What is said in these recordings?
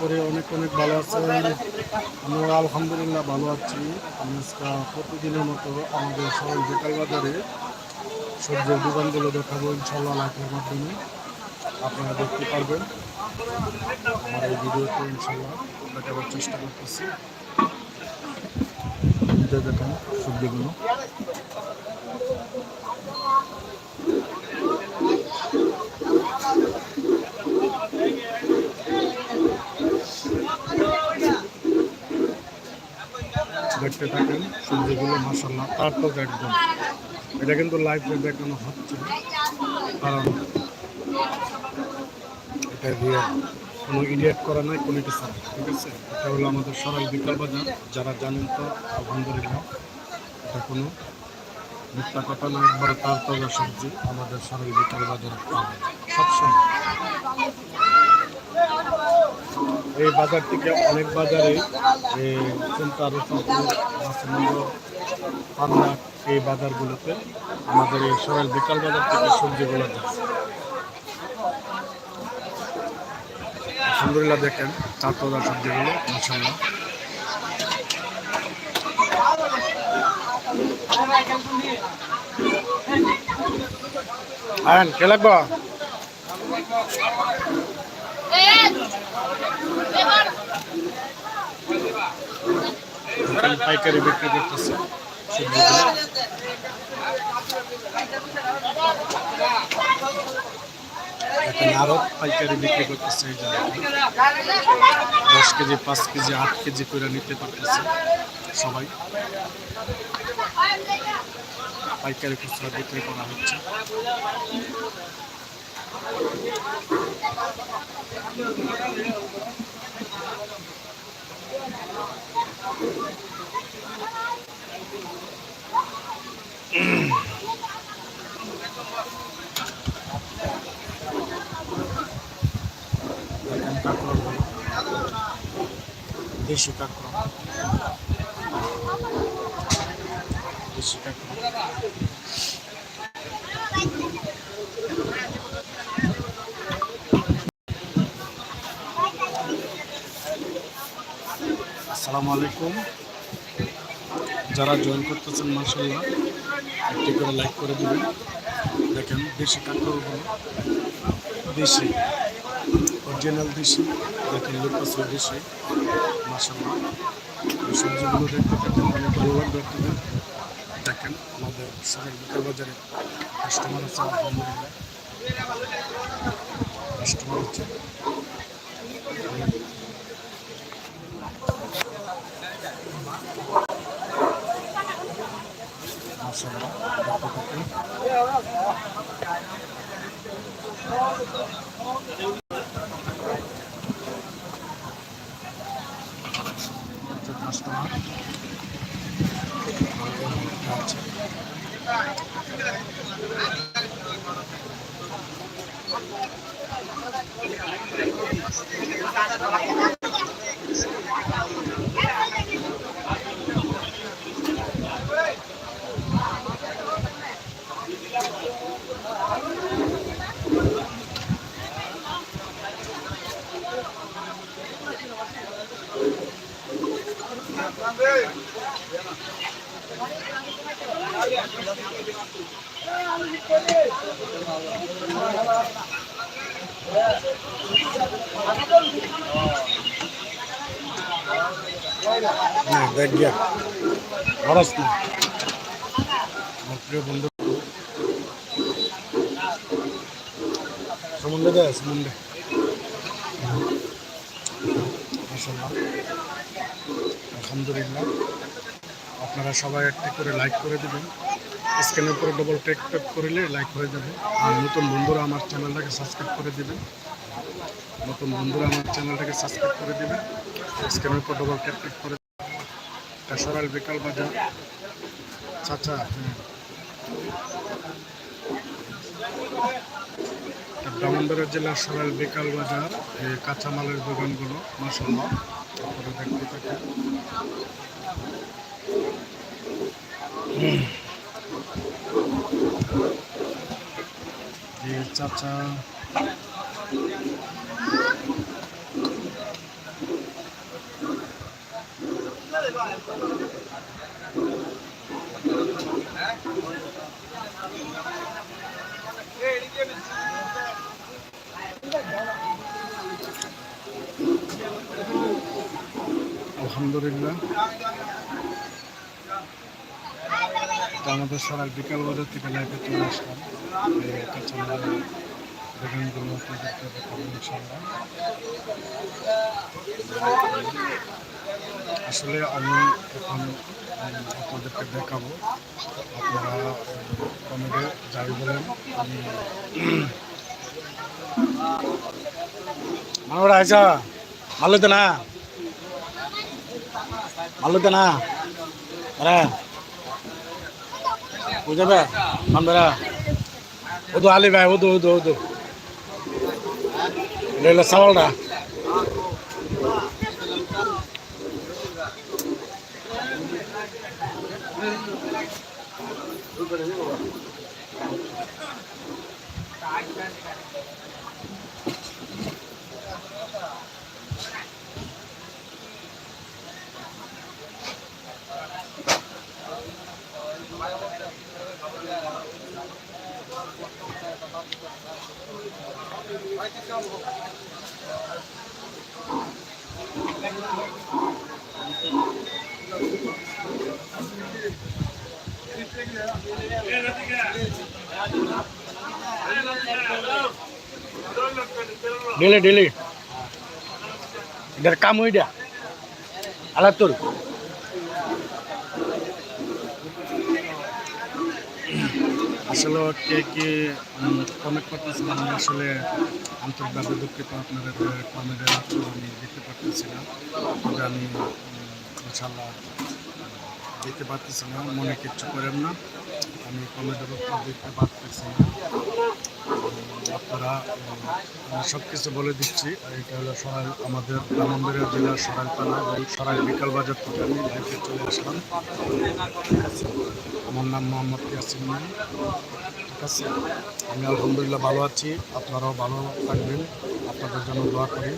করি অনেক অনেক ভালো আছেন আমরা আলহামদুলিল্লাহ ভালো আছি। আমি প্রতিদিনের মতো আমাদের সবাই বিকাল বাজারে সবজির দোকানগুলো দেখাবো ইনশাল্লাহ লাইফের মাধ্যমে। আপনারা দেখতে পারবেন। আমার এই ভিডিওতে ইনশাল্লাহ দেখাবার চেষ্টা করতেছি। দেখেন সবজিগুলো। দেখতে থাকেন সবজিগুলো মাসাল্লাহ তারপর একদম। এটা কিন্তু লাইভে দেখানো হচ্ছে। কারণ এটা রিয়েল কোনো ইডিয়েট করা নাই, কোনো কিছু ঠিক আছে? এটা হলো আমাদের সরাই বিকাল বাজার। যারা জানেন তো, আলহামদুলিল্লাহ, এটা কোনো মিথ্যা কথা না, একবারে তার তাজা সবজি আমাদের সরাই বিকাল বাজারে সবসময়। এই বাজার থেকে অনেক বাজারে পান্না এই বাজারগুলোতে আমাদের এই সরাইল বিকাল বাজার থেকে সবজিগুলো আলহামদুলিল্লাহ দেখেন চার তাজা সবজিগুলো মাসাল্লাহ আয়ন, কে লাগবো? পাইকারি বিক্রি করতেছে। আরও পাইকারি বিক্রি করতেছে দশ কেজি, পাঁচ কেজি, আট কেজি করে নিতে পারতেছে সবাই। পাইকারি খুচরা বিক্রি করা হচ্ছে। দেশি কাঁকড়া দেশি কাঁকড়া আসসালামু আলাইকুম। যারা জয়েন করতেছেন মার্শাল্লাহ একটি করে লাইক করে দেবেন। দেখেন, দেশি কাঁকড়গুলো দেশি অরিজিনাল দেশি। দেখেন লুকাসও দেশি। মার্শাল্লাহ সবজিগুলো দেখতে দেখেন অনেক ভালো লাগবে আপনাদের দেখেন, আমাদের সবাই বিকাল বাজারে কাস্টমার আছে, আলহামদুলিল্লাহ। কাস্টমার হচ্ছে অনেক মাশাআল্লাহ দেখতে দেখ গিয়া খরচ না প্রিয় বন্ধু। সমুদ্রে দেয় সমুদ্রে আলহামদুলিল্লাহ। আপনারা সবাই একটি করে লাইক করে দেবেন। স্ক্রিনের উপরে ডবল টেক টেক করলে লাইক হয়ে যাবে। আর নতুন বন্ধুরা আমার চ্যানেলটাকে সাবস্ক্রাইব করে দেবেন। নতুন বন্ধুরা আমার চ্যানেলটাকে সাবস্ক্রাইব করে দেবেন। স্ক্রিনের উপর ডবল টেক টেক করে সরাল বিকাল বাজার। চাচা হ্যাঁ। জেলার সরাল বিকাল বাজার কাঁচামালের দোকানগুলো মাসাল্লাহ আপনারা দেখতে থাকেন। চাচা আলহামদুলিল্লাহ। আমাদের সারা বিকাল বাজার থেকে লাইফে চলে আসলাম। আসলে আমি এখন আপনাদেরকে দেখাবো। আপনারা কমেডে যাই বলেন, আমি ভালো তো না? ভালো তো না? আরে বুঝাবে মানবেরা ওদু আলি ভাই ওদু ওদু ওদু। লেলা Dili-dili. kamu dia. Alatul. tul. আসলে কে কে কমেন্ট করতেছিলাম আমি আসলে আন্তরিকভাবে দুঃখিত আপনাদের কমেন্টের আমি দেখতে পারতেছি না। তবে আমি ইনশাল্লাহ দেখতে পারতেছি না, মনে কিচ্ছু করেন না। আমি কমেন্টের দেখতে পারতেছি না। আপনারা সব কিছু বলে দিচ্ছি। এটা হলো সরাই, আমাদের ব্রাহ্মণবাড়িয়া জেলার সরাই থানা এবং সরাই বিকাল বাজার থেকে আমি লাইফে চলে আসলাম। আমার নাম মোহাম্মদ ইয়াসিন মিয়া ঠিক আছে? আমি আলহামদুলিল্লাহ ভালো আছি। আপনারাও ভালো থাকবেন। আপনাদের জন্য দোয়া করি।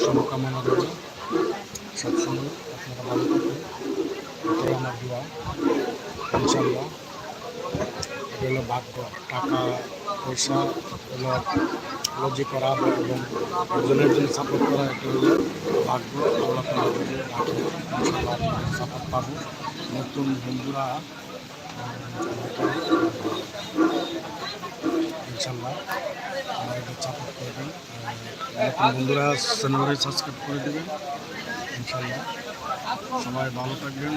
শুভকামনা রইল। সবসময় আপনারা ভালো থাকবেন। এটাই আমার দোয়া। ইনশাল্লাহ এটা হলো ভাগ্য টাকা পয়সা হলো লজি করা এবং একজনের জন্য সাপোর্ট করা এটা হলো ভাগ্য যদি সাপোর্ট পাবো। নতুন বন্ধুরা ইনশাল্লাহ আমার এটা সাপোর্ট করবেন। নতুন বন্ধুরা চ্যানেলটি সাবস্ক্রাইব করে দেবেন। ইনশাল্লাহ সবাই ভালো থাকবেন।